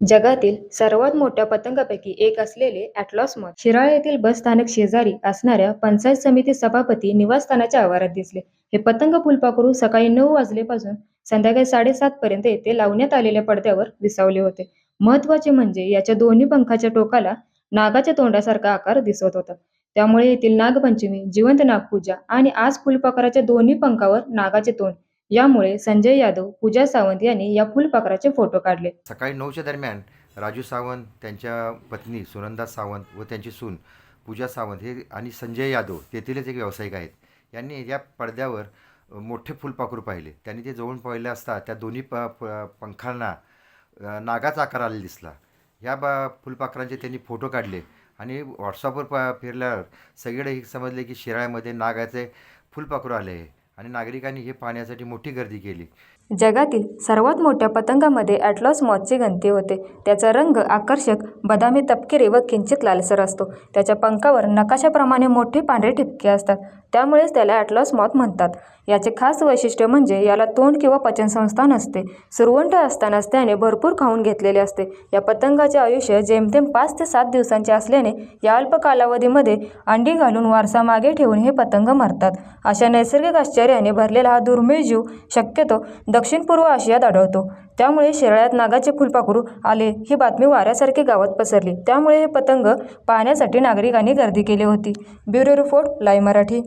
जगातील सर्वात मोठ्या पतंगापैकी एक असलेले ॲटलॉस मॉल शिराळा येथील बस स्थानक शेजारी असणाऱ्या पंचायत समिती सभापती निवासस्थानाच्या आवारात दिसले. हे पतंग फुलपाखरू सकाळी नऊ वाजलेपासून संध्याकाळी साडेसात पर्यंत येथे लावण्यात आलेल्या पडद्यावर विसावले होते. महत्त्वाचे म्हणजे याच्या दोन्ही पंखाच्या टोकाला नागाच्या तोंडासारखा आकार दिसत होता. त्यामुळे येथील नागपंचमी जिवंत नागपूजा आणि आज फुलपाखराच्या दोन्ही पंखावर नागाचे तोंड यामुळे संजय यादव पूजा सावंत यांनी या फुलपाखराचे फोटो काढले. सकाळी नऊच्या दरम्यान राजू सावंत त्यांच्या पत्नी सुनंदा सावंत व त्यांची सून पूजा सावंत हे आणि संजय यादव तेथीलच एक व्यावसायिक आहेत. यांनी या पडद्यावर मोठे फुलपाखरू पाहिले. त्यांनी ते जवळून पाहिले असता त्या दोन्ही प पंखांना नागाचा आकार आलेला दिसला. या बा फुलपाखरांचे त्यांनी फोटो काढले आणि व्हॉट्सअपवर प फिरल्यावर सगळीकडे हे समजले की शिराळ्यामध्ये नागाचे फुलपाखरू आले. आहे आणि नागरिकांनी हे पाहण्यासाठी मोठी गर्दी केली. जगातील सर्वात मोठ्या पतंगामध्ये ॲटलॉस मॉथचे गणते होते. त्याचा रंग आकर्षक बदामी तपकिरी व किंचित लालसर असतो. त्याच्या पंखावर नकाशाप्रमाणे मोठे पांढरे ठिपके असतात. त्यामुळेच त्याला ॲटलॉस मॉथ म्हणतात. याचे खास वैशिष्ट्य म्हणजे याला तोंड किंवा पचनसंस्था नसते. सुरवंट असतानाच त्याने भरपूर खाऊन घेतलेले असते. या पतंगाचे आयुष्य जेमतेम पाच ते सात दिवसांचे असल्याने या अल्प कालावधीमध्ये अंडी घालून वारसा मागे ठेवून हे पतंग मरतात. अशा नैसर्गिक आश्चर्याने भरलेला हा दुर्मिळ जीव शक्यतो दक्षिण पूर्व आशियात आढळतो. त्यामुळे शिराळ्यात नागाचे फुलपाखरू आले ही बातमी वाऱ्यासारखी गावात पसरली. त्यामुळे हे पतंग पाहण्यासाठी नागरिकांनी गर्दी केली होती. Bureau report live Marathi.